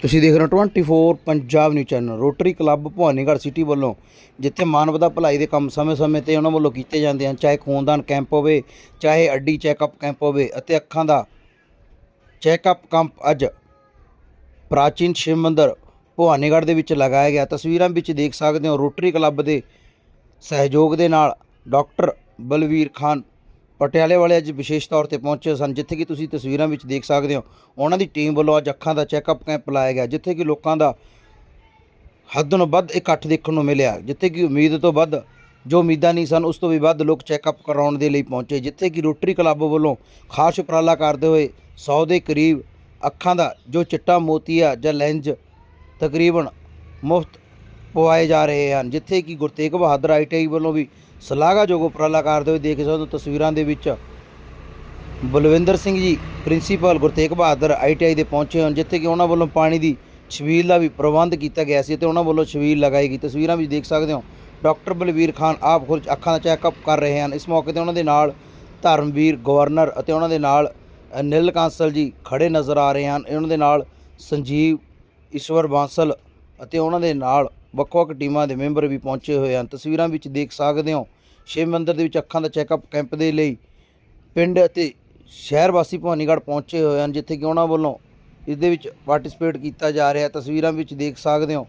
ਤੁਸੀਂ ਦੇਖ ਰਹੇ ਹੋ 24 Punjab news channel Rotary club Bhawanigarh city ਵੱਲੋਂ, ਜਿੱਥੇ ਮਾਨਵਤਾ ਭਲਾਈ ਦੇ ਕੰਮ ਸਮੇਂ-ਸਮੇਂ ਤੇ ਉਹਨਾਂ ਵੱਲੋਂ ਕੀਤੇ ਜਾਂਦੇ ਹਨ, ਚਾਹੇ ਖੂਨਦਾਨ ਕੈਂਪ ਹੋਵੇ, ਚਾਹੇ ਅੱਡੀ ਚੈੱਕਅਪ ਕੈਂਪ ਹੋਵੇ ਅਤੇ ਅੱਖਾਂ ਦਾ ਚੈੱਕਅਪ ਕੈਂਪ ਅੱਜ ਪ੍ਰਾਚੀਨ ਸ਼ਿਵ ਮੰਦਿਰ ਭਵਾਨੀਗੜ੍ਹ ਦੇ ਵਿੱਚ ਲਗਾਇਆ ਗਿਆ। ਤਸਵੀਰਾਂ ਵਿੱਚ ਦੇਖ ਸਕਦੇ ਹੋ ਰੋਟਰੀ ਕਲੱਬ ਦੇ ਸਹਿਯੋਗ ਦੇ ਨਾਲ ਡਾਕਟਰ ਬਲਵੀਰ ਖਾਨ ਪਟਿਆਲੇ ਵਾਲੇ ਅੱਜ ਵਿਸ਼ੇਸ਼ ਤੌਰ ਤੇ ਪਹੁੰਚੇ ਸਨ, ਜਿੱਥੇ ਕਿ ਤੁਸੀਂ ਤਸਵੀਰਾਂ ਵਿੱਚ ਦੇਖ ਸਕਦੇ ਹੋ, ਉਹਨਾਂ ਦੀ ਟੀਮ ਵੱਲੋਂ ਅੱਜ ਅੱਖਾਂ ਦਾ ਚੈੱਕਅਪ ਕੈਂਪ ਲਾਇਆ ਗਿਆ, ਜਿੱਥੇ ਕਿ ਲੋਕਾਂ ਦਾ ਹੱਦ ਨਾਲੋਂ ਵੱਧ ਇਕੱਠ ਦੇਖਣ ਨੂੰ ਮਿਲਿਆ, ਜਿੱਥੇ ਕਿ ਉਮੀਦ ਤੋਂ ਵੱਧ ਜੋ ਉਮੀਦਾਂ ਨਹੀਂ ਸਨ, ਉਸ ਤੋਂ ਵੀ ਵੱਧ ਲੋਕ ਚੈੱਕਅਪ ਕਰਾਉਣ ਦੇ ਲਈ ਪਹੁੰਚੇ, ਜਿੱਥੇ ਕਿ ਰੋਟਰੀ ਕਲੱਬ ਵੱਲੋਂ ਖਾਸ ਉਪਰਾਲਾ ਕਰਦੇ ਹੋਏ 100 ਦੇ ਕਰੀਬ ਅੱਖਾਂ ਦਾ ਜੋ ਚਿੱਟਾ ਮੋਤੀਆ ਜਾਂ ਲੈਂਜ ਤਕਰੀਬਨ ਮੁਫਤ ਪਵਾਏ ਜਾ ਰਹੇ ਹਨ, ਜਿੱਥੇ ਕਿ ਗੁਰਤੇਗ ਬਹਾਦਰ ਆਈਟੀਆਈ ਵੱਲੋਂ ਵੀ ਸ਼ਲਾਘਾਯੋਗ ਉਪਰਾਲਾ ਕਰਦੇ ਹੋਏ ਦੇਖ ਸਕਦੇ ਹੋ ਤਸਵੀਰਾਂ ਦੇ ਵਿੱਚ ਬਲਵਿੰਦਰ ਸਿੰਘ ਜੀ, ਪ੍ਰਿੰਸੀਪਲ ਗੁਰਤੇਗ ਬਹਾਦਰ ਆਈਟੀਆਈ ਦੇ ਪਹੁੰਚੇ ਹਨ, ਜਿੱਥੇ ਕਿ ਉਹਨਾਂ ਵੱਲੋਂ ਪਾਣੀ ਦੀ ਛਬੀਲ ਦਾ ਵੀ ਪ੍ਰਬੰਧ ਕੀਤਾ ਗਿਆ ਸੀ ਤੇ ਉਹਨਾਂ ਵੱਲੋਂ ਛਬੀਲ ਲਗਾਈ ਗਈ। ਤਸਵੀਰਾਂ ਵਿੱਚ ਦੇਖ ਸਕਦੇ ਹੋ, ਡਾਕਟਰ ਬਲਵੀਰ ਖਾਨ ਆਪ ਖੁਦ ਅੱਖਾਂ ਦਾ ਚੈੱਕਅਪ ਕਰ ਰਹੇ ਹਨ। ਇਸ ਮੌਕੇ ਤੇ ਉਹਨਾਂ ਦੇ ਨਾਲ ਧਰਮਵੀਰ ਗਵਰਨਰ ਅਤੇ ਉਹਨਾਂ ਦੇ ਨਾਲ ਅਨਿਲ ਕਾਂਸਲ ਜੀ ਖੜੇ ਨਜ਼ਰ ਆ ਰਹੇ ਹਨ। ਉਹਨਾਂ ਦੇ ਨਾਲ ਸੰਜੀਵ ਈਸ਼ਵਰ ਬਾਂਸਲ ਅਤੇ ਉਹਨਾਂ ਦੇ ਨਾਲ ਵੱਖ-ਵੱਖ ਟੀਮਾਂ ਦੇ ਮੈਂਬਰ ਵੀ ਪਹੁੰਚੇ ਹੋਏ ਹਨ। ਤਸਵੀਰਾਂ ਵਿੱਚ ਦੇਖ ਸਕਦੇ ਹੋ, ਸ਼ਿਵ ਮੰਦਰ ਦੇ ਵਿੱਚ ਅੱਖਾਂ ਦਾ ਚੈੱਕਅਪ ਕੈਂਪ ਦੇ ਲਈ ਪਿੰਡ ਅਤੇ ਸ਼ਹਿਰ ਵਾਸੀ ਭਵਾਨੀਗੜ੍ਹ ਪਹੁੰਚੇ ਹੋਏ ਹਨ, ਜਿੱਥੇ ਕਿ ਉਹਨਾਂ ਵੱਲੋਂ ਇਸ ਦੇ ਵਿੱਚ ਪਾਰਟਿਸਿਪੇਟ ਕੀਤਾ ਜਾ ਰਿਹਾ ਤਸਵੀਰਾਂ ਵਿੱਚ ਦੇਖ ਸਕਦੇ ਹੋ,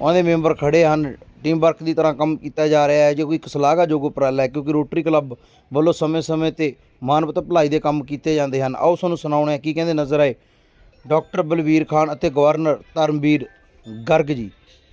ਉਹਨਾਂ ਦੇ ਮੈਂਬਰ ਖੜੇ ਹਨ। ਟੀਮ ਵਰਕ ਦੀ ਤਰ੍ਹਾਂ ਕੰਮ ਕੀਤਾ ਜਾ ਰਿਹਾ ਹੈ। ਜੋ ਕੋਈ ਇੱਕ ਸ਼ਲਾਘਾਯੋਗ ਉਪਰਾਲਾ ਹੈ, ਕਿਉਂਕਿ ਰੋਟਰੀ ਕਲੱਬ ਵੱਲੋਂ ਸਮੇਂ-ਸਮੇਂ ਤੇ ਮਾਨਵਤਾ ਭਲਾਈ ਦੇ ਕੰਮ ਕੀਤੇ ਜਾਂਦੇ ਹਨ। ਆਓ ਤੁਹਾਨੂੰ ਸੁਣਾਉਣੇ ਆ ਕੀ ਕਹਿੰਦੇ ਨਜ਼ਰ ਆਏ ਡਾਕਟਰ ਬਲਵੀਰ ਖਾਨ ਅਤੇ ਗਵਰਨਰ ਧਰਮਵੀਰ ਗਰਗ ਜੀ?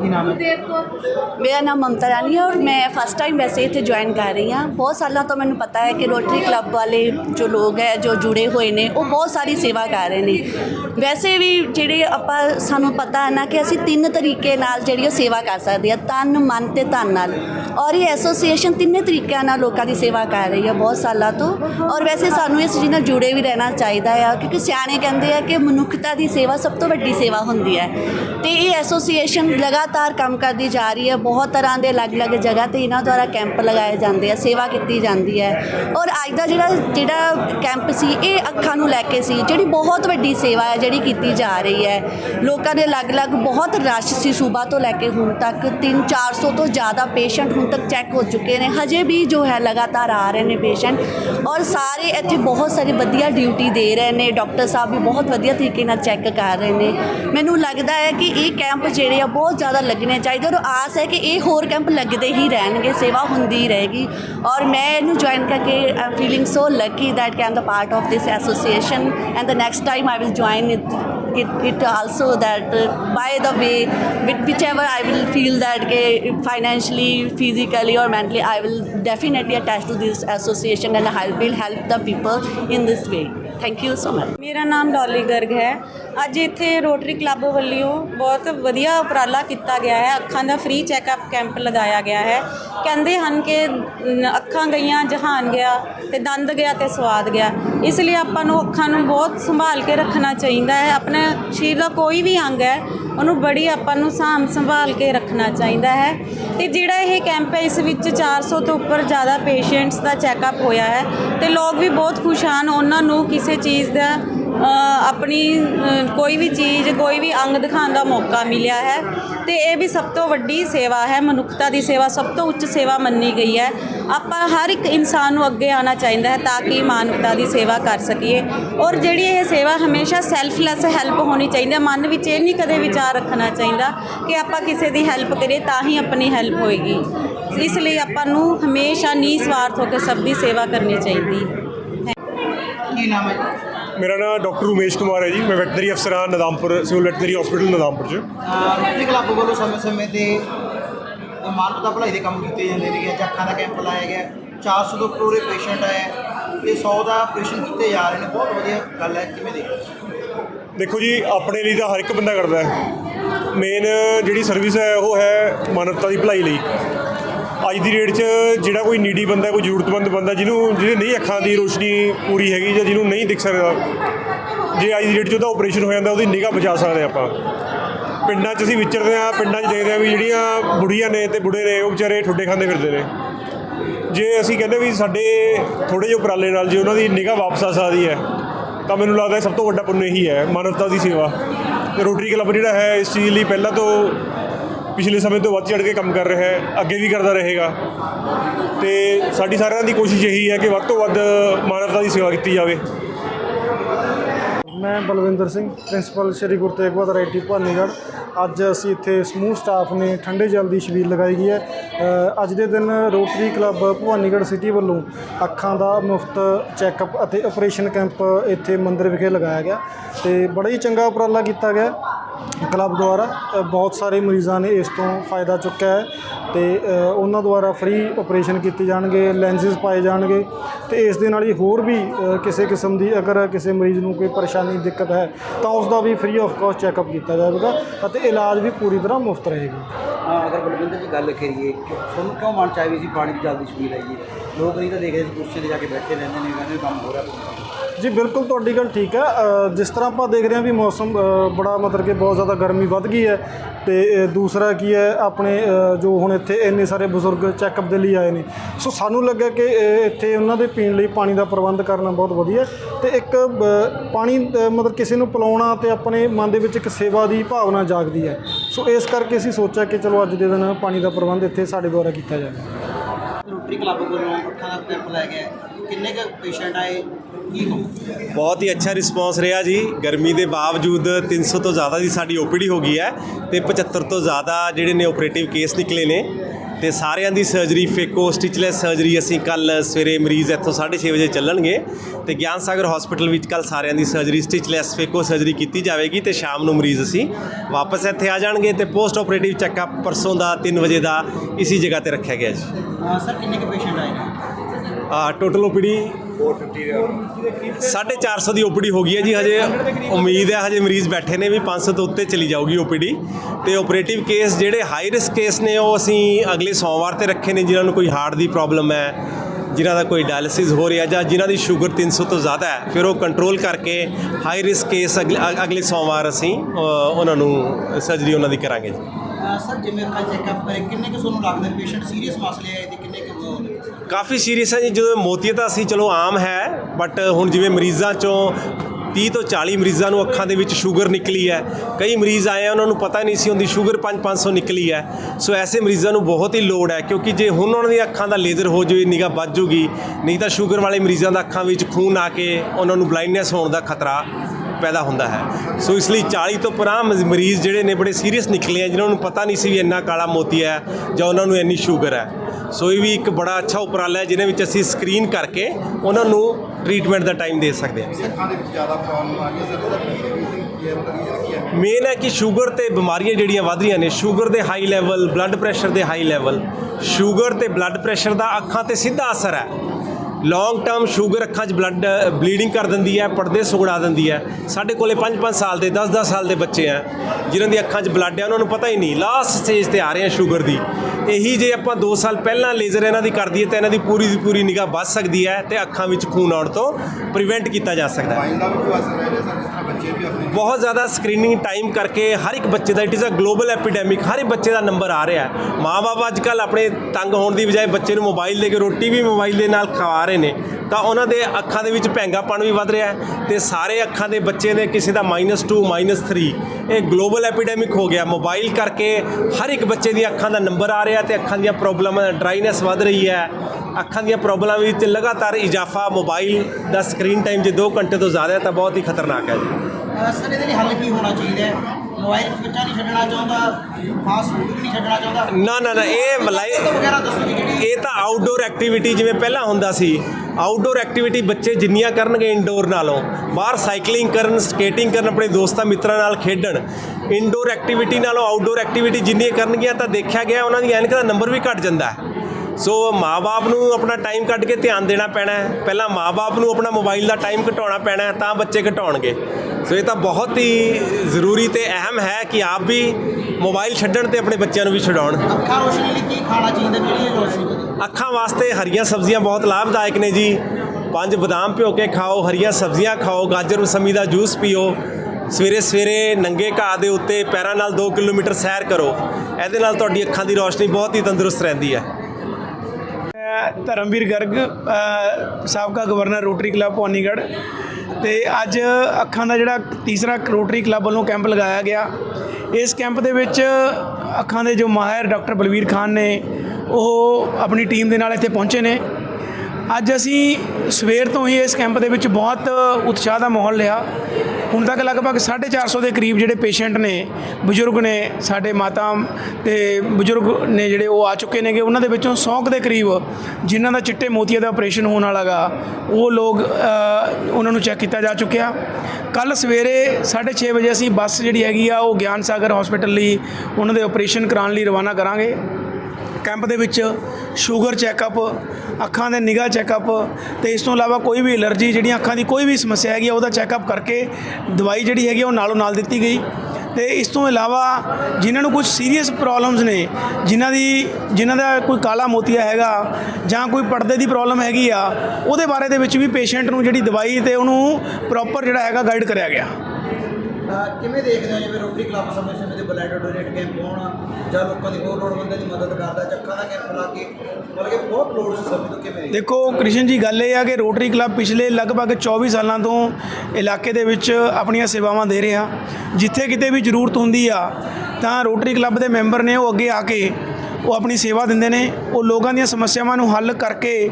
ਮੇਰਾ ਨਾਮ ਮਮਤਾ ਰਾਣੀ ਹੈ ਔਰ ਮੈਂ ਫਸਟ ਟਾਈਮ ਵੈਸੇ ਇੱਥੇ ਜੁਆਇਨ ਕਰ ਰਹੀ ਹਾਂ। ਬਹੁਤ ਸਾਲਾਂ ਤੋਂ ਮੈਨੂੰ ਪਤਾ ਹੈ ਕਿ ਰੋਟਰੀ ਕਲੱਬ ਵਾਲੇ ਜੋ ਲੋਕ ਹੈ ਜੋ ਜੁੜੇ ਹੋਏ ਨੇ ਉਹ ਬਹੁਤ ਸਾਰੀ ਸੇਵਾ ਕਰ ਰਹੇ ਨੇ। ਵੈਸੇ ਵੀ ਜਿਹੜੇ ਆਪਾਂ ਸਾਨੂੰ ਪਤਾ ਹੈ ਨਾ ਕਿ ਅਸੀਂ ਤਿੰਨ ਤਰੀਕੇ ਨਾਲ ਜਿਹੜੀ ਉਹ ਸੇਵਾ ਕਰ ਸਕਦੇ ਆ ਤਨ ਮਨ ਤੇ ਧਨ ਨਾਲ। ਔਰ ਇਹ ਐਸੋਸੀਏਸ਼ਨ ਤਿੰਨੇ ਤਰੀਕਿਆਂ ਨਾਲ ਲੋਕਾਂ ਦੀ ਸੇਵਾ ਕਰ ਰਹੀ ਹੈ ਬਹੁਤ ਸਾਲਾਂ ਤੋਂ। ਔਰ ਵੈਸੇ ਸਾਨੂੰ ਇਸ ਚੀਜ਼ ਨਾਲ ਜੁੜੇ ਵੀ ਰਹਿਣਾ ਚਾਹੀਦਾ ਆ, ਕਿਉਂਕਿ ਸਿਆਣੇ ਕਹਿੰਦੇ ਆ ਕਿ ਮਨੁੱਖਤਾ ਦੀ ਸੇਵਾ ਸਭ ਤੋਂ ਵੱਡੀ ਸੇਵਾ ਹੁੰਦੀ ਹੈ। ਤੇ ਇਹ ਐਸੋਸੀਏਸ਼ਨ ਲਗਾਤਾਰ ਕੰਮ ਕਰਦੀ ਜਾ ਰਹੀ ਹੈ, ਬਹੁਤ ਤਰ੍ਹਾਂ ਦੇ ਅਲੱਗ-ਅਲੱਗ ਜਗ੍ਹਾ ਤੇ ਇਹਨਾਂ ਦੁਆਰਾ ਕੈਂਪ ਲਗਾਏ ਜਾਂਦੇ ਆ, ਸੇਵਾ ਕੀਤੀ ਜਾਂਦੀ ਹੈ। ਔਰ ਅੱਜ ਦਾ ਜਿਹੜਾ ਜਿਹੜਾ ਕੈਂਪ ਸੀ, ਇਹ ਅੱਖਾਂ ਨੂੰ ਲੈ ਕੇ ਸੀ, ਜਿਹੜੀ ਬਹੁਤ ਵੱਡੀ ਸੇਵਾ ਹੈ, ਜਿਹੜੀ ਕੀਤੀ ਜਾ ਰਹੀ ਹੈ। ਲੋਕਾਂ ਦੇ ਅਲੱਗ-ਅਲੱਗ ਬਹੁਤ ਰਸ਼ ਸੀ ਸੂਬਾ ਤੋਂ ਲੈ ਕੇ ਹੁਣ ਤੱਕ 3-400 ਤੋਂ ਜ਼ਿਆਦਾ ਪੇਸ਼ੈਂਟ ਹੁਣ ਤੱਕ ਚੈੱਕ ਹੋ ਚੁੱਕੇ ਨੇ। ਹਜੇ ਵੀ ਜੋ ਹੈ ਲਗਾਤਾਰ ਆ ਰਹੇ ਨੇ ਪੇਸ਼ੈਂਟ ਔਰ ਸਾਰੇ ਇੱਥੇ ਬਹੁਤ ਸਾਰੇ ਵਧੀਆ ਡਿਊਟੀ ਦੇ ਰਹੇ ਨੇ। ਡਾਕਟਰ ਸਾਹਿਬ ਵੀ ਬਹੁਤ ਵਧੀਆ ਤਰੀਕੇ ਨਾਲ ਚੈੱਕ ਕਰ ਰਹੇ ਨੇ। ਮੈਨੂੰ ਲੱਗਦਾ ਹੈ ਕਿ ਇਹ ਕੈਂਪ ਜਿਹੜੇ ਆ ਬਹੁਤ ਜ਼ਿਆਦਾ ਲੱਗਣੇ ਚਾਹੀਦੇ ਔਰ ਆਸ ਹੈ ਕਿ ਇਹ ਹੋਰ ਕੈਂਪ ਲੱਗਦੇ ਹੀ ਰਹਿਣਗੇ, ਸੇਵਾ ਹੁੰਦੀ ਹੀ ਰਹੇਗੀ। ਔਰ ਮੈਂ ਇਹਨੂੰ ਜੁਆਇਨ ਕਰਕੇ I feeling so lucky that I am the part of this association and the next time I will join it it, it also that uh, by the way with whichever I will feel that okay, financially physically or mentally I will definitely attach to this association and I will help the people in this way thank you so much. ਮੇਰਾ ਨਾਮ ਡੋਲੀ ਗਰਗ ਹੈ। ਅੱਜ ਇੱਥੇ rotary club ਵੱਲੋਂ ਬਹੁਤ ਵਧੀਆ ਉਪਰਾਲਾ ਕੀਤਾ ਗਿਆ ਹੈ। ਅੱਖਾਂ ਦਾ ਫ੍ਰੀ ਚੈੱਕਅਪ ਕੈਂਪ ਲਗਾਇਆ ਗਿਆ ਹੈ। ਕਹਿੰਦੇ ਹਨ ਕਿ ਅੱਖਾਂ ਗਈਆਂ, ਜਹਾਨ ਗਿਆ ਤੇ ਦੰਦ ਗਿਆ ਤੇ ਸਵਾਦ ਗਿਆ। ਇਸ ਲਈ ਆਪਾਂ ਨੂੰ ਅੱਖਾਂ ਨੂੰ ਬਹੁਤ ਸੰਭਾਲ ਕੇ ਰੱਖਣਾ ਚਾਹੀਦਾ ਹੈ। ਆਪਣੇ ਸਰੀਰ ਦਾ ਕੋਈ ਵੀ ਅੰਗ ਹੈ ਉਹਨੂੰ ਬੜੀ ਆਪਾਂ ਨੂੰ ਸਾਂਭ ਸੰਭਾਲ ਕੇ ਰੱਖਣਾ ਚਾਹੀਦਾ ਹੈ। ਤੇ ਜਿਹੜਾ ਇਹ ਕੈਂਪ ਹੈ, ਇਸ ਵਿੱਚ 400 ਤੋਂ ਉੱਪਰ ਜ਼ਿਆਦਾ ਪੇਸ਼ੈਂਟਸ ਦਾ ਚੈੱਕਅਪ ਹੋਇਆ ਹੈ। ਤੇ ਲੋਕ ਵੀ ਬਹੁਤ ਖੁਸ਼ ਹਨ, ਉਹਨਾਂ ਨੂੰ ਕਿਸੇ ਚੀਜ਼ ਦਾ ਆਪਣੀ ਕੋਈ ਵੀ ਚੀਜ਼, ਕੋਈ ਵੀ ਅੰਗ ਦਿਖਾਉਣ ਦਾ ਮੌਕਾ ਮਿਲਿਆ ਹੈ। ਤੇ ਇਹ ਵੀ ਸਭ ਤੋਂ ਵੱਡੀ ਸੇਵਾ ਹੈ, ਮਨੁੱਖਤਾ ਦੀ ਸੇਵਾ, ਸਭ ਤੋਂ ਉੱਚ ਸੇਵਾ ਮੰਨੀ ਗਈ ਹੈ। ਆਪਾਂ ਹਰ ਇੱਕ ਇਨਸਾਨ ਨੂੰ ਅੱਗੇ ਆਉਣਾ ਚਾਹੀਦਾ ਹੈ ਤਾਂ ਕਿ ਮਾਨਵਤਾ ਦੀ ਸੇਵਾ ਕਰ ਸਕੀਏ। ਔਰ ਜਿਹੜੀ ਇਹ ਸੇਵਾ ਹਮੇਸ਼ਾ ਸੈਲਫਲੈਸ ਹੈਲਪ ਹੋਣੀ ਚਾਹੀਦੀ ਹੈ, ਮਨ ਵਿੱਚ ਇਹ ਨਹੀਂ ਕਦੇ ਵਿਚਾਰ ਰੱਖਣਾ ਚਾਹੀਦਾ ਕਿ ਆਪਾਂ ਕਿਸੇ ਦੀ ਹੈਲਪ ਕਰੀਏ ਤਾਂ ਹੀ ਆਪਣੀ ਹੈਲਪ ਹੋਏਗੀ। ਇਸ ਲਈ ਆਪਾਂ ਨੂੰ ਹਮੇਸ਼ਾ ਨਿਸਵਾਰਥ ਹੋ ਕੇ ਸਭ ਦੀ ਸੇਵਾ ਕਰਨੀ ਚਾਹੀਦੀ ਹੈ। ਕੀ ਨਾਮ ਹੈ? ਮੇਰਾ ਨਾਮ ਡਾਕਟਰ ਉਮੇਸ਼ ਕੁਮਾਰ ਹੈ ਜੀ। ਮੈਂ ਵੈਟਨਰੀ ਅਫਸਰ ਹਾਂ Nadampur civil veterinary hospital Nadampur 'ਚ। ਰੋਟਰੀ ਕਲੱਬ ਵੱਲੋਂ ਸਮੇਂ-ਸਮੇਂ ਤੇ ਮਾਨਵਤਾ ਭਲਾਈ ਦੇ ਕੰਮ ਕੀਤੇ ਜਾਂਦੇ ਨੇ ਅੱਜ ਅੱਖਾਂ ਦਾ ਕੈਂਪ ਲਾਇਆ ਗਿਆ। 400 ਤੋਂ ਉਰੇ ਪੇਸ਼ੈਂਟ ਆਏ। ਤੇ 100 ਦਾ ਆਪਰੇਸ਼ਨ ਕੀਤੇ ਜਾ ਰਹੇ ਨੇ। ਬਹੁਤ ਵਧੀਆ ਗੱਲ ਹੈ। ਕਿਵੇਂ ਦੇਖਦੇ ਹੋ? ਦੇਖੋ ਜੀ ਆਪਣੇ ਲਈ ਤਾਂ ਹਰ ਇੱਕ ਬੰਦਾ ਕਰਦਾ ਹੈ। ਮੇਨ ਜਿਹੜੀ ਸਰਵਿਸ ਹੈ ਉਹ ਹੈ ਮਾਨਵਤਾ ਦੀ ਭਲਾਈ ਲਈ। ਅੱਜ ਦੀ ਡੇਟ 'ਚ ਜਿਹੜਾ ਕੋਈ ਨੀਡੀ ਬੰਦਾ ਕੋਈ ਜ਼ਰੂਰਤਮੰਦ ਬੰਦਾ, ਜਿਹਨੂੰ, ਜਿਹਦੇ ਨਹੀਂ ਅੱਖਾਂ ਦੀ ਰੋਸ਼ਨੀ ਪੂਰੀ ਹੈਗੀ ਜਾਂ ਜਿਹਨੂੰ ਨਹੀਂ ਦਿਖ ਸਕਦਾ, ਜੇ ਅੱਜ ਦੀ ਡੇਟ 'ਚ ਉਹਦਾ ਆਪਰੇਸ਼ਨ ਹੋ ਜਾਂਦਾ, ਉਹਦੀ ਨਿਗਾਹ ਬਚਾ ਸਕਦੇ ਆਪਾਂ। ਪਿੰਡਾਂ 'ਚ ਅਸੀਂ ਵਿਚਰਦੇ ਆ ਪਿੰਡਾਂ 'ਚ ਦੇਖਦੇ ਆ ਵੀ ਜਿਹੜੀਆਂ ਬੁੜੀਆਂ ਨੇ ਤੇ ਬੁੜੇ ਨੇ, ਉਹ ਵਿਚਾਰੇ ਠੁੱਡੇ ਖਾਂਦੇ ਫਿਰਦੇ ਨੇ। ਜੇ ਅਸੀਂ ਕਹਿੰਦੇ ਵੀ ਸਾਡੇ ਥੋੜੇ ਜਿਹੇ ਉਪਰਾਲੇ ਨਾਲ ਜੇ ਉਹਨਾਂ ਦੀ ਨਿਗਾਹ ਵਾਪਸ ਆ ਸਕਦੀ ਹੈ, ਤਾਂ ਮੈਨੂੰ ਲੱਗਦਾ ਸਭ ਤੋਂ ਵੱਡਾ ਪੁੰਨ ਇਹੀ ਹੈ, ਮਾਨਵਤਾ ਦੀ ਸੇਵਾ। ਤੇ ਰੋਟਰੀ ਕਲੱਬ ਜਿਹੜਾ ਹੈ, ਇਸ ਚੀਜ਼ ਲਈ ਪਹਿਲਾਂ ਤੋਂ ਪਿਛਲੇ ਸਮੇਂ ਤੋਂ ਵੱਧ ਚੜ੍ਹ ਕੇ ਕੰਮ ਕਰ ਰਿਹਾ ਹੈ, ਅੱਗੇ ਵੀ ਕਰਦਾ ਰਹੇਗਾ। ਤੇ ਸਾਡੀ ਸਾਰਿਆਂ ਦੀ ਕੋਸ਼ਿਸ਼ ਇਹੀ ਹੈ ਕਿ ਵੱਧ ਤੋਂ ਵੱਧ ਮਾਨਵਤਾ ਦੀ ਸੇਵਾ ਕੀਤੀ ਜਾਵੇ। ਮੈਂ ਬਲਵਿੰਦਰ ਸਿੰਘ, ਪ੍ਰਿੰਸੀਪਲ ਸ਼੍ਰੀ ਗੁਰੂ ਤੇਗ ਬਹਾਦਰ ਆਈਟੀ ਭਵਾਨੀਗੜ੍ਹ। ਅੱਜ ਅਸੀਂ ਇੱਥੇ ਸਮੂਹ ਸਟਾਫ ਨੇ ਠੰਡੇ ਜਲ ਦੀ ਸ਼ਬੀਲ ਲਗਾਈ ਗਈ ਹੈ। ਅੱਜ ਦੇ ਦਿਨ ਰੋਟਰੀ ਕਲੱਬ ਭਵਾਨੀਗੜ੍ਹ ਸਿਟੀ ਵੱਲੋਂ ਅੱਖਾਂ ਦਾ ਮੁਫਤ ਚੈੱਕਅਪ ਅਤੇ ਆਪਰੇਸ਼ਨ ਕੈਂਪ ਇੱਥੇ ਮੰਦਿਰ ਵਿਖੇ ਲਗਾਇਆ ਗਿਆ ਤੇ ਬੜਾ ਹੀ ਚੰਗਾ ਉਪਰਾਲਾ ਕੀਤਾ ਗਿਆ ਕਲੱਬ ਦੁਆਰਾ। ਬਹੁਤ ਸਾਰੇ ਮਰੀਜ਼ਾਂ ਨੇ ਇਸ ਤੋਂ ਫਾਇਦਾ ਚੁੱਕਿਆ ਹੈ ਤੇ ਉਹਨਾਂ ਦੁਆਰਾ ਫ੍ਰੀ ਆਪਰੇਸ਼ਨ ਕੀਤੇ ਜਾਣਗੇ ਲੈਂਸਿਸ ਪਾਏ ਜਾਣਗੇ ਤੇ ਇਸ ਦੇ ਨਾਲ ਹੀ ਹੋਰ ਵੀ ਕਿਸੇ ਕਿਸਮ ਦੀ ਅਗਰ ਕਿਸੇ ਮਰੀਜ਼ ਨੂੰ ਕੋਈ ਪਰੇਸ਼ਾਨੀ ਦਿੱਕਤ ਹੈ, ਤਾਂ ਉਸ ਦਾ ਵੀ ਫ੍ਰੀ ਆਫ ਕਾਸਟ ਚੈੱਕਅਪ ਕੀਤਾ ਜਾਵੇਗਾ ਅਤੇ ਇਲਾਜ ਵੀ ਪੂਰੀ ਤਰ੍ਹਾਂ ਮੁਫਤ ਰਹੇਗਾ। ਹਾਂ, ਅਗਰ ਬਲਵਿੰਦਰ ਜੀ ਗੱਲ ਕਰੀਏ, ਕਿ ਤੁਹਾਨੂੰ ਕਿਉਂ ਮਨ ਚਾਹੀ ਵੀ ਸੀ ਪਾਣੀ ਦੀ ਜਲਦੀ ਛਬੀਲ ਆਈਏ ਲੋਕ ਨਹੀਂ ਤਾਂ ਦੇਖਦੇ ਸੀ ਕੁਰਸੀ ਤੇ ਜਾ ਕੇ ਬੈਠੇ ਰਹਿੰਦੇ ਨੇ, ਕਹਿੰਦੇ ਕੰਮ ਹੋ ਰਿਹਾ। ਜੀ, ਬਿਲਕੁਲ ਤੁਹਾਡੀ ਗੱਲ ਠੀਕ ਹੈ। ਜਿਸ ਤਰ੍ਹਾਂ ਆਪਾਂ ਦੇਖ ਰਹੇ ਹਾਂ ਵੀ ਮੌਸਮ ਬੜਾ ਮਤਲਬ ਕਿ ਬਹੁਤ ਜ਼ਿਆਦਾ ਗਰਮੀ ਵੱਧ ਗਈ ਹੈ ਤੇ ਦੂਸਰਾ ਕੀ ਹੈ, ਆਪਣੇ ਜੋ ਹੁਣ ਇੱਥੇ ਇੰਨੇ ਸਾਰੇ ਬਜ਼ੁਰਗ ਚੈੱਕਅਪ ਦੇ ਲਈ ਆਏ ਨੇ। ਸੋ ਸਾਨੂੰ ਲੱਗਾ ਕਿ ਇੱਥੇ ਉਹਨਾਂ ਦੇ ਪੀਣ ਲਈ ਪਾਣੀ ਦਾ ਪ੍ਰਬੰਧ ਕਰਨਾ ਬਹੁਤ ਵਧੀਆ ਤੇ ਇੱਕ ਪਾਣੀ ਮਤਲਬ ਕਿਸੇ ਨੂੰ ਪਿਲਾਉਣਾ ਤੇ ਆਪਣੇ ਮਨ ਦੇ ਵਿੱਚ ਇੱਕ ਸੇਵਾ ਦੀ ਭਾਵਨਾ ਜਾਗਦੀ ਹੈ। ਸੋ ਇਸ ਕਰਕੇ ਅਸੀਂ ਸੋਚਿਆ ਕਿ ਚਲੋ ਅੱਜ ਦੇ ਦਿਨ ਪਾਣੀ ਦਾ ਪ੍ਰਬੰਧ ਇੱਥੇ ਸਾਡੇ ਦੁਆਰਾ ਕੀਤਾ ਜਾਵੇ। ਰੋਟਰੀ ਕਲੱਬ ਵੱਲੋਂ ਅੱਖਾਂ ਦਾ ਕੈਂਪ ਲੈ ਕੇ ਕਿੰਨੇ ਕੁ ਪੇਸ਼ੈਂਟ ਆਏ? ਕੀ ਬਹੁਤ ਹੀ ਅੱਛਾ ਰਿਸਪੌਂਸ ਰਿਹਾ ਜੀ। ਗਰਮੀ ਦੇ ਬਾਵਜੂਦ 300 ਤੋਂ ਜ਼ਿਆਦਾ ਦੀ ਸਾਡੀ ਓਪੀਡੀ ਹੋ ਗਈ ਹੈ ਤੇ 75 ਤੋਂ ਜ਼ਿਆਦਾ ਜਿਹੜੇ ਨੇ ਆਪਰੇਟਿਵ ਕੇਸ ਨਿਕਲੇ ਨੇ। ਤੇ ਸਾਰਿਆਂ ਦੀ ਸਰਜਰੀ ਫੇਕੋ ਸਟਿਚਲੈਸ ਸਰਜਰੀ ਅਸੀਂ ਕੱਲ ਸਵੇਰੇ ਮਰੀਜ਼ ਇੱਥੋਂ 6:30 ਵਜੇ ਚੱਲਣਗੇ। ਤੇ ਗਿਆਨ ਸਾਗਰ ਹਸਪੀਟਲ ਵਿੱਚ ਕੱਲ ਸਾਰਿਆਂ ਦੀ ਸਰਜਰੀ ਸਟਿਚਲੈਸ ਫੇਕੋ ਸਰਜਰੀ ਕੀਤੀ ਜਾਵੇਗੀ ਤੇ ਸ਼ਾਮ ਨੂੰ ਮਰੀਜ਼ ਅਸੀਂ ਵਾਪਸ ਇੱਥੇ ਆ ਜਾਣਗੇ ਤੇ ਪੋਸਟ ਆਪਰੇਟਿਵ ਚੈੱਕਅਪ ਪਰਸੋਂ ਦਾ 3 ਵਜੇ ਦਾ ਇਸੀ ਜਗ੍ਹਾ ਤੇ ਰੱਖਿਆ ਗਿਆ ਜੀ। ਸਰ ਕਿੰਨੇ ਕੁ ਪੇਸ਼ੈਂਟ ਆਏ ਨੇ? ਟੋਟਲ ਓਪੀਡੀ 450 ਦੀ ਓਪੀਡੀ ਹੋ ਗਈ ਹੈ ਜੀ ਹਜੇ ਉਮੀਦ ਹੈ ਹਜੇ ਮਰੀਜ਼ ਬੈਠੇ ਨੇ ਵੀ 500 ਤੋਂ ਉੱਤੇ ਚਲੀ ਜਾਊਗੀ ਓਪੀਡੀ ਤੇ ਆਪਰੇਟਿਵ ਕੇਸ ਜਿਹੜੇ ਹਾਈ ਰਿਸਕ ਕੇਸ ਨੇ ਉਹ ਅਸੀਂ ਅਗਲੇ ਸੋਮਵਾਰ ਤੇ ਰੱਖੇ ਨੇ ਜਿਨ੍ਹਾਂ ਨੂੰ ਕੋਈ ਹਾਰਟ ਦੀ ਪ੍ਰੋਬਲਮ ਹੈ ਜਿਨ੍ਹਾਂ ਦਾ ਕੋਈ ਡਾਇਲਿਸਿਸ ਹੋ ਰਿਹਾ ਜਾਂ ਜਿਨ੍ਹਾਂ ਦੀ ਸ਼ੂਗਰ 300 ਤੋਂ ਜ਼ਿਆਦਾ ਹੈ ਫਿਰ ਉਹ ਕੰਟਰੋਲ ਕਰਕੇ ਹਾਈ ਰਿਸਕ ਕੇਸ ਅਗਲੇ ਸੋਮਵਾਰ ਅਸੀਂ ਉਹਨਾਂ ਨੂੰ ਸਰਜਰੀ ਉਹਨਾਂ ਦੀ ਕਰਾਂਗੇ ਜੀ। ਸਰ ਜਿਵੇਂ ਅੱਖਾਂ ਚੈੱਕਅਪ ਕਰੇ ਕਿੰਨੇ ਕੁ ਤੁਹਾਨੂੰ ਲੱਗਦਾ ਪੇਸ਼ੈਂਟ ਸੀਰੀਅਸ ਮਸਲੇ ਆਏ ਤੇ ਕਿੰਨੇ ਕੁ ਕਾਫੀ ਸੀਰੀਅਸ ਹੈ ਜੀ। ਜਦੋਂ ਮੋਤੀਆ ਤਾਂ ਅਸੀਂ ਚਲੋ ਆਮ ਹੈ ਬਟ ਹੁਣ ਜਿਵੇਂ ਮਰੀਜ਼ਾਂ ਚੋਂ 30 ਤੋਂ 40 ਮਰੀਜ਼ਾਂ ਨੂੰ ਅੱਖਾਂ ਦੇ ਵਿੱਚ ਸ਼ੂਗਰ ਨਿਕਲੀ ਹੈ। ਕਈ ਮਰੀਜ਼ ਆਏ ਆ, ਉਹਨਾਂ ਨੂੰ ਪਤਾ ਨਹੀਂ ਸੀ ਉਹਦੀ ਸ਼ੂਗਰ 5-500 ਨਿਕਲੀ ਹੈ। ਸੋ ਐਸੇ ਮਰੀਜ਼ਾਂ ਨੂੰ ਬਹੁਤ ਹੀ ਲੋੜ ਹੈ, ਕਿਉਂਕਿ ਜੇ ਹੁਣ ਉਹਨਾਂ ਦੀਆਂ ਅੱਖਾਂ ਦਾ ਲੇਜ਼ਰ ਹੋ ਜਾਵੇ, ਨਿਗਾਹ ਵੱਧ ਜੂਗੀ, ਨਹੀਂ ਤਾਂ ਸ਼ੂਗਰ ਵਾਲੇ ਮਰੀਜ਼ਾਂ ਦਾ ਅੱਖਾਂ ਵਿੱਚ ਖੂਨ ਆ ਕੇ ਉਹਨਾਂ ਨੂੰ ਬਲਾਈਂਡਨੈਸ ਹੋਣ ਦਾ ਖਤਰਾ ਪੈਦਾ ਹੁੰਦਾ ਹੈ। ਸੋ ਇਸ ਲਈ 40 ਤੋਂ ਪਰਾਂ ਮਜ਼- ਮਰੀਜ਼ ਜਿਹੜੇ ਨੇ ਬੜੇ ਸੀਰੀਅਸ ਨਿਕਲੇ ਆ, ਜਿਨ੍ਹਾਂ ਨੂੰ ਪਤਾ ਨਹੀਂ ਸੀ ਵੀ ਇੰਨਾ ਕਾਲਾ ਮੋਤੀ ਹੈ ਜਾਂ ਉਹਨਾਂ ਨੂੰ ਇੰਨੀ ਸ਼ੂਗਰ ਹੈ। ਸੋ ਇਹ ਵੀ ਇੱਕ ਬੜਾ ਅੱਛਾ ਉਪਰਾਲਾ ਹੈ ਜਿਹਦੇ ਵਿੱਚ ਅਸੀਂ ਸਕਰੀਨ ਕਰਕੇ ਉਹਨਾਂ ਨੂੰ ਟ੍ਰੀਟਮੈਂਟ ਦਾ ਟਾਈਮ ਦੇ ਸਕਦੇ ਹਾਂ। ਅੱਖਾਂ ਦੇ ਵਿੱਚ ਜ਼ਿਆਦਾ ਪ੍ਰੋਬਲਮ ਆ ਗਈ ਸਰ ਉਹਦਾ ਕੀ ਕੀ ਹੈ ਉਹਦਾ ਰੀਜ਼ਨ ਕੀ ਹੈ। ਮੇਨ ਹੈ ਕਿ ਸ਼ੂਗਰ ਤੇ ਬਿਮਾਰੀਆਂ ਜਿਹੜੀਆਂ ਵੱਧ ਰਹੀਆਂ ਨੇ ਸ਼ੂਗਰ ਦੇ ਹਾਈ ਲੈਵਲ ਬਲੱਡ ਪ੍ਰੈਸ਼ਰ ਦੇ ਹਾਈ ਲੈਵਲ ਸ਼ੂਗਰ ਤੇ ਬਲੱਡ ਪ੍ਰੈਸ਼ਰ ਦਾ ਅੱਖਾਂ ਤੇ ਸਿੱਧਾ ਅਸਰ ਹੈ। ਲੌਂਗ ਟਰਮ ਸ਼ੂਗਰ ਅੱਖਾਂ 'ਚ ਬਲੱਡ ਬਲੀਡਿੰਗ ਕਰ ਦਿੰਦੀ ਹੈ ਪਰਦੇ ਸੁਗੜਾ ਦਿੰਦੀ ਹੈ। ਸਾਡੇ ਕੋਲੇ 5-5 ਸਾਲ ਦੇ 10-10 ਸਾਲ ਦੇ ਬੱਚੇ ਆ ਜਿਨ੍ਹਾਂ ਦੀ ਅੱਖਾਂ 'ਚ ਬਲੱਡ ਹੈ ਉਹਨਾਂ ਨੂੰ ਪਤਾ ਹੀ ਨਹੀਂ। ਲਾਸਟ ਸਟੇਜ ਤੇ ਆ ਰਹੇ ਆ ਸ਼ੂਗਰ ਦੀ। ਇਹੀ ਜੇ ਆਪਾਂ 2 ਸਾਲ ਪਹਿਲਾਂ ਲੇਜ਼ਰ ਇਹਨਾਂ ਦੀ ਕਰ ਦਈਏ ਤਾਂ ਇਹਨਾਂ ਦੀ ਪੂਰੀ ਦੀ ਪੂਰੀ ਨਿਗਾਹ ਬਚ ਸਕਦੀ ਹੈ ਤੇ ਅੱਖਾਂ ਵਿੱਚ ਖੂਨ ਆਉਣ ਤੋਂ ਪ੍ਰੀਵੈਂਟ ਕੀਤਾ ਜਾ ਸਕਦਾ ਹੈ। ਬਹੁਤ ਜ਼ਿਆਦਾ ਸਕਰੀਨਿੰਗ ਟਾਈਮ ਕਰਕੇ ਹਰ ਇੱਕ ਬੱਚੇ ਦਾ it is a global epidemic ਹਰ ਇੱਕ ਬੱਚੇ ਦਾ ਨੰਬਰ ਆ ਰਿਹਾ ਹੈ। ਮਾਂ-ਬਾਪ ਅੱਜ ਕੱਲ ਆਪਣੇ ਤੰਗ ਹੋਣ ਦੀ ਬਜਾਏ ਬੱਚੇ ਨੂੰ ਮੋਬਾਈਲ ਦੇ ਕੇ ਰੋਟੀ ਵੀ ਮੋਬਾਈਲ ਦੇ ਨਾਲ ਖਵਾ ਰਹੇ ਨੇ ਤਾਂ ਉਹਨਾਂ ਦੇ ਅੱਖਾਂ ਦੇ ਵਿੱਚ ਭੈਂਗਾਪਣ ਵੀ ਵੱਧ ਰਿਹਾ ਹੈ ਤੇ ਸਾਰੇ ਅੱਖਾਂ ਦੇ ਬੱਚੇ ਦੇ ਕਿਸੇ ਦਾ -2 -3 ਇਹ ਗਲੋਬਲ ਐਪੀਡੈਮਿਕ ਹੋ ਗਿਆ। ਮੋਬਾਈਲ ਕਰਕੇ ਹਰ ਇੱਕ ਬੱਚੇ ਦੀ ਅੱਖਾਂ ਦਾ ਨੰਬਰ ਆ ਰਿਹਾ ਤੇ ਅੱਖਾਂ ਦੀਆਂ ਪ੍ਰੋਬਲਮ ਡਰਾਈਨੈਸ ਵੱਧ ਰਹੀ ਹੈ। ਅੱਖਾਂ ਦੀਆਂ ਪ੍ਰੋਬਲਮਾਂ ਵਿੱਚ ਲਗਾਤਾਰ ਇਜ਼ਾਫਾ ਮੋਬਾਈਲ ਦਾ ਸਕਰੀਨ ਟਾਈਮ ਜੇ 2 ਘੰਟੇ ਤੋਂ ਜ਼ਿਆਦਾ ਹੈ ਤਾਂ ਬਹੁਤ ਹੀ ਖਤਰਨਾਕ ਹੈ ਜੀ। ਸਰ ਇਹਦੇ ਲਈ ਹੱਲ ਕੀ ਹੋਣਾ ਚਾਹੀਦਾ ਹੈ? ਮੋਬਾਈਲ ਬੱਚਾ ਨਹੀਂ ਛੱਡਣਾ ਚਾਹੁੰਦਾ ਫਾਸਟ ਫੂਡ ਵੀ ਨਹੀਂ ਛੱਡਣਾ ਚਾਹੁੰਦਾ? ਨਾ ਨਾ ਨਾ ਇਹ ਮਲਾਈ ਵਗੈਰਾ ਦੱਸੋ ਇਹ ਤਾਂ ਆਊਟਡੋਰ ਐਕਟੀਵਿਟੀ ਜਿਵੇਂ ਪਹਿਲਾਂ ਹੁੰਦਾ ਸੀ। ਆਊਟਡੋਰ ਐਕਟੀਵਿਟੀ ਬੱਚੇ ਜਿੰਨੀਆਂ ਕਰਨਗੇ ਇਨਡੋਰ ਨਾਲੋਂ। ਬਾਹਰ ਸਾਈਕਲਿੰਗ ਕਰਨ ਸਕੇਟਿੰਗ ਕਰਨ, ਆਪਣੇ ਦੋਸਤਾਂ ਮਿੱਤਰਾਂ ਨਾਲ ਖੇਡਣ। ਇਨਡੋਰ ਐਕਟੀਵਿਟੀ ਨਾਲੋਂ ਆਊਟਡੋਰ ਐਕਟੀਵਿਟੀ ਜਿੰਨੀਆਂ ਕਰਨਗੀਆਂ ਤਾਂ ਦੇਖਿਆ ਗਿਆ ਉਹਨਾਂ ਦੀ ਐਨਕ ਦਾ ਨੰਬਰ ਵੀ ਘਟ ਜਾਂਦਾ। ਹੈ ਸੋ ਮਾਪੇ ਨੂੰ ਆਪਣਾ ਟਾਈਮ ਕੱਢ ਕੇ ਧਿਆਨ ਦੇਣਾ ਪੈਣਾ ਹੈ। ਪਹਿਲਾਂ ਮਾਪੇ ਨੂੰ ਆਪਣਾ ਮੋਬਾਈਲ ਦਾ ਟਾਈਮ ਘਟਾਉਣਾ ਪੈਣਾ ਹੈ ਤਾਂ ਬੱਚੇ ਘਟਾਉਣਗੇ। ਸੋ ਇਹ ਤਾਂ ਬਹੁਤ ਹੀ ਜ਼ਰੂਰੀ ਤੇ ਅਹਿਮ ਹੈ ਕਿ ਆਪ ਵੀ ਮੋਬਾਈਲ ਛੱਡਣ ਤੇ ਆਪਣੇ ਬੱਚਿਆਂ ਨੂੰ ਵੀ ਛਡਾਉਣ। ਅੱਖਾਂ ਰੋਸ਼ਨੀ ਲਈ ਕੀ ਖਾਣਾ ਚਾਹੀਦਾ ਜਿਹੜੀ ਇਹ ਰੋਸ਼ਨੀ? ਅੱਖਾਂ ਵਾਸਤੇ ਹਰੀਆਂ ਸਬਜ਼ੀਆਂ ਬਹੁਤ ਲਾਭਦਾਇਕ ਨੇ ਜੀ। ਪੰਜ ਬਦਾਮ ਭਿਓ ਕੇ ਖਾਓ ਹਰੀਆਂ ਸਬਜ਼ੀਆਂ ਖਾਓ ਗਾਜਰ ਮਸੰਮੀ ਦਾ ਜੂਸ ਪੀਓ। ਸਵੇਰੇ ਸਵੇਰੇ ਨੰਗੇ ਘਾਹ ਦੇ ਉੱਤੇ ਪੈਰਾਂ ਨਾਲ 2 ਕਿਲੋਮੀਟਰ ਸੈਰ ਕਰੋ। ਇਹਦੇ ਨਾਲ ਤੁਹਾਡੀ ਅੱਖਾਂ ਦੀ ਰੋਸ਼ਨੀ ਬਹੁਤ ਹੀ ਤੰਦਰੁਸਤ ਰਹਿੰਦੀ ਹੈ। ਮੈਂ ਧਰਮਵੀਰ ਗਰਗ ਸਾਬਕਾ ਗਵਰਨਰ ਰੋਟਰੀ ਕਲੱਬ ਭਵਾਨੀਗੜ੍ਹ ਤੇ ਅੱਜ ਅੱਖਾਂ ਦਾ ਜਿਹੜਾ ਤੀਸਰਾ ਰੋਟਰੀ ਕਲੱਬ ਵੱਲੋਂ ਕੈਂਪ ਲਗਾਇਆ ਗਿਆ। ਇਸ ਕੈਂਪ ਦੇ ਵਿੱਚ ਅੱਖਾਂ ਦੇ ਜੋ ਮਾਹਿਰ ਡਾਕਟਰ ਬਲਵੀਰ ਖਾਨ ਨੇ, ਉਹ ਆਪਣੀ ਟੀਮ ਦੇ ਨਾਲ ਇੱਥੇ ਪਹੁੰਚੇ ਨੇ। ਅੱਜ ਅਸੀਂ ਸਵੇਰ ਤੋਂ ਹੀ ਇਸ ਕੈਂਪ ਦੇ ਵਿੱਚ ਬਹੁਤ ਉਤਸ਼ਾਹ ਦਾ ਮਾਹੌਲ ਲਿਆ ਹੁਣ ਤੱਕ ਲਗਭਗ 450 ਦੇ ਕਰੀਬ ਜਿਹੜੇ ਪੇਸ਼ੈਂਟ ਨੇ, ਬਜ਼ੁਰਗ ਨੇ, ਸਾਡੇ ਮਾਤਾ ਤੇ ਬਜ਼ੁਰਗ ਨੇ ਜਿਹੜੇ ਉਹ ਆ ਚੁੱਕੇ ਨੇਗੇ। ਉਹਨਾਂ ਦੇ ਵਿੱਚੋਂ 100 ਕੁ ਦੇ ਕਰੀਬ ਜਿਨ੍ਹਾਂ ਦਾ ਚਿੱਟੇ ਮੋਤੀਆ ਦਾ ਆਪਰੇਸ਼ਨ ਹੋਣ ਵਾਲਾਗਾ ਉਹ ਲੋਕ ਉਹਨਾਂ ਨੂੰ ਚੈੱਕ ਕੀਤਾ ਜਾ ਚੁੱਕਿਆ। ਕੱਲ ਸਵੇਰੇ 6:30 ਵਜੇ ਅਸੀਂ ਬੱਸ ਜਿਹੜੀ ਹੈਗੀ ਆ, ਉਹ ਗਿਆਨ ਸਾਗਰ ਹਸਪੀਟਲ ਲਈ ਉਹਨਾਂ ਦੇ ਆਪਰੇਸ਼ਨ ਕਰਾਉਣ ਲਈ ਰਵਾਨਾ ਕਰਾਂਗੇ। ਕੈਂਪ ਦੇ ਵਿੱਚ ਸ਼ੂਗਰ ਚੈੱਕਅਪ, ਅੱਖਾਂ ਦੇ ਨਿਗਾਹ ਚੈੱਕਅਪ ਤੇ ਇਸ ਤੋਂ ਇਲਾਵਾ ਕੋਈ ਵੀ ਐਲਰਜੀ, ਜਿਹੜੀਆਂ ਅੱਖਾਂ ਦੀ ਕੋਈ ਵੀ ਸਮੱਸਿਆ ਹੈਗੀ ਆ, ਉਹਦਾ ਚੈੱਕਅਪ ਕਰਕੇ ਦਵਾਈ ਜਿਹੜੀ ਹੈਗੀ ਆ, ਉਹ ਨਾਲੋਂ ਨਾਲ ਦਿੱਤੀ ਗਈ। ਤੇ ਇਸ ਤੋਂ ਇਲਾਵਾ ਜਿਨ੍ਹਾਂ ਨੂੰ ਕੁਝ ਸੀਰੀਅਸ ਪ੍ਰੋਬਲਮਸ ਨੇ, ਜਿਨ੍ਹਾਂ ਦੀ, ਜਿਨ੍ਹਾਂ ਦਾ ਕੋਈ ਕਾਲਾ ਮੋਤੀਆ ਹੈਗਾ ਜਾਂ ਕੋਈ ਪਰਦੇ ਦੀ ਪ੍ਰੋਬਲਮ ਹੈਗੀ ਆ, ਉਹਦੇ ਬਾਰੇ ਦੇ ਵਿੱਚ ਵੀ ਪੇਸ਼ੈਂਟ ਨੂੰ ਜਿਹੜੀ ਦਵਾਈ ਤੇ ਉਹਨੂੰ ਪ੍ਰੋਪਰ ਜਿਹੜਾ ਹੈਗਾ ਗਾਈਡ ਕਰਿਆ ਗਿਆ। ਕਿਵੇਂ ਦੇਖਦੇ ਹੋ ਜਿਵੇਂ ਰੋਟਰੀ ਕਲੱਬ ਸਮੇਂ ਸਮੇਂ ਤੇ ਬਲੱਡ ਡੋਨੇਟ ਕੈਂਪ ਹੋਣਾ ਜਾਂ ਲੋਕਾਂ ਦੀ ਹੋਰ ਲੋੜਵੰਦਾਂ ਦੀ ਮਦਦ ਕਰਦਾ ਚੱਕਾ ਦਾ ਕੈਂਪ ਲਾ ਕੇ? ਮਤਲਬ ਬਹੁਤ ਲੋੜ ਸੀ ਸਮੇਂ ਤੋਂ ਕਿਵੇਂ ਦੇਖੋ, ਕ੍ਰਿਸ਼ਨ ਜੀ, ਗੱਲ ਇਹ ਆ ਕਿ ਰੋਟਰੀ ਕਲੱਬ ਪਿਛਲੇ ਲਗਭਗ 24 ਸਾਲਾਂ ਤੋਂ ਇਲਾਕੇ ਦੇ ਵਿੱਚ ਆਪਣੀਆਂ ਸੇਵਾਵਾਂ ਦੇ ਰਿਹਾ। ਜਿੱਥੇ ਕਿਤੇ ਵੀ ਜ਼ਰੂਰਤ ਹੁੰਦੀ ਆ, ਤਾਂ ਰੋਟਰੀ ਕਲੱਬ ਦੇ ਮੈਂਬਰ ਨੇ ਉਹ ਅੱਗੇ ਆ ਕੇ ਉਹ ਆਪਣੀ ਸੇਵਾ ਦਿੰਦੇ ਨੇ, ਉਹ ਲੋਕਾਂ ਦੀਆਂ ਸਮੱਸਿਆਵਾਂ ਨੂੰ ਹੱਲ ਕਰਕੇ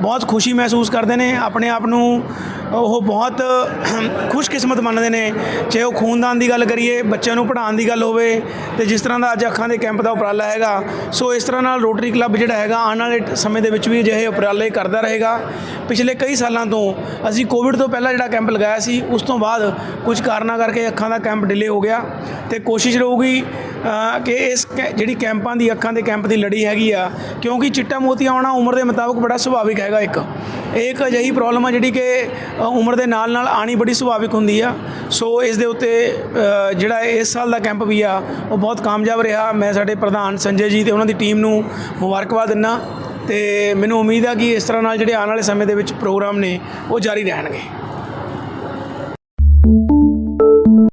ਬਹੁਤ ਖੁਸ਼ੀ ਮਹਿਸੂਸ ਕਰਦੇ ਨੇ, ਆਪਣੇ ਆਪ ਨੂੰ ਉਹ ਬਹੁਤ ਖੁਸ਼ਕਿਸਮਤ ਮੰਨਦੇ ਨੇ। ਚਾਹੇ ਉਹ ਖੂਨਦਾਨ ਦੀ ਗੱਲ ਕਰੀਏ, ਬੱਚਿਆਂ ਨੂੰ ਪੜ੍ਹਾਉਣ ਦੀ ਗੱਲ ਹੋਵੇ, ਤੇ ਜਿਸ ਤਰ੍ਹਾਂ ਦਾ ਅੱਜ ਅੱਖਾਂ ਦੇ ਕੈਂਪ ਦਾ ਉਪਰਾਲਾ ਹੈਗਾ, ਸੋ ਇਸ ਤਰ੍ਹਾਂ ਨਾਲ ਰੋਟਰੀ ਕਲੱਬ ਜਿਹੜਾ ਹੈਗਾ, ਆਉਣ ਵਾਲੇ ਸਮੇਂ ਦੇ ਵਿੱਚ ਵੀ ਅਜਿਹੇ ਉਪਰਾਲੇ ਕਰਦਾ ਰਹੇਗਾ। ਪਿਛਲੇ ਕਈ ਸਾਲਾਂ ਤੋਂ ਅਸੀਂ ਕੋਵਿਡ ਤੋਂ ਪਹਿਲਾਂ ਜਿਹੜਾ ਕੈਂਪ ਲਗਾਇਆ ਸੀ, ਉਸ ਤੋਂ ਬਾਅਦ ਕੁਝ ਕਾਰਨਾਂ ਕਰਕੇ ਅੱਖਾਂ ਦਾ ਕੈਂਪ ਡਿਲੇ ਹੋ ਗਿਆ ਤੇ ਕੋਸ਼ਿਸ਼ ਰਹੂਗੀ ਕਿ ਇਸ ਕੈ- ਜਿਹੜੀ ਕੈਂਪਾਂ ਦੀ ਅੱਖਾਂ ਦੇ ਕੈਂਪ ਦੀ ਲੜੀ ਹੈਗੀ ਆ, ਕਿਉਂਕਿ ਚਿੱਟਾ ਮੋਤੀ ਆਉਣਾ ਉਮਰ ਦੇ ਮੁਤਾਬਕ ਬੜਾ ਸੁਭਾਵਿਕ ਹੈਗਾ ਇੱਕ। ਇਹ ਇੱਕ ਅਜਿਹੀ ਪ੍ਰੋਬਲਮ ਆ ਜਿਹੜੀ ਕਿ ਉਮਰ ਦੇ ਨਾਲ ਨਾਲ ਆਣੀ ਬੜੀ ਸੁਭਾਵਿਕ ਹੁੰਦੀ ਆ। ਸੋ ਇਸ ਦੇ ਉੱਤੇ ਜਿਹੜਾ ਇਸ ਸਾਲ ਦਾ ਕੈਂਪ ਵੀ ਆ, ਉਹ ਬਹੁਤ ਕਾਮਯਾਬ ਰਿਹਾ। ਮੈਂ ਸਾਡੇ ਪ੍ਰਧਾਨ ਸੰਜੇ ਜੀ ਤੇ ਉਹਨਾਂ ਦੀ ਟੀਮ ਨੂੰ ਮੁਬਾਰਕਬਾਦ ਦਿੰਦਾ। ਤੇ ਮੈਨੂੰ ਉਮੀਦ ਆ ਕਿ ਇਸ ਤਰ੍ਹਾਂ ਨਾਲ ਜਿਹੜੇ ਆਉਣ ਵਾਲੇ ਸਮੇਂ ਦੇ ਵਿੱਚ ਪ੍ਰੋਗਰਾਮ ਨੇ ਉਹ ਜਾਰੀ ਰਹਿਣਗੇ।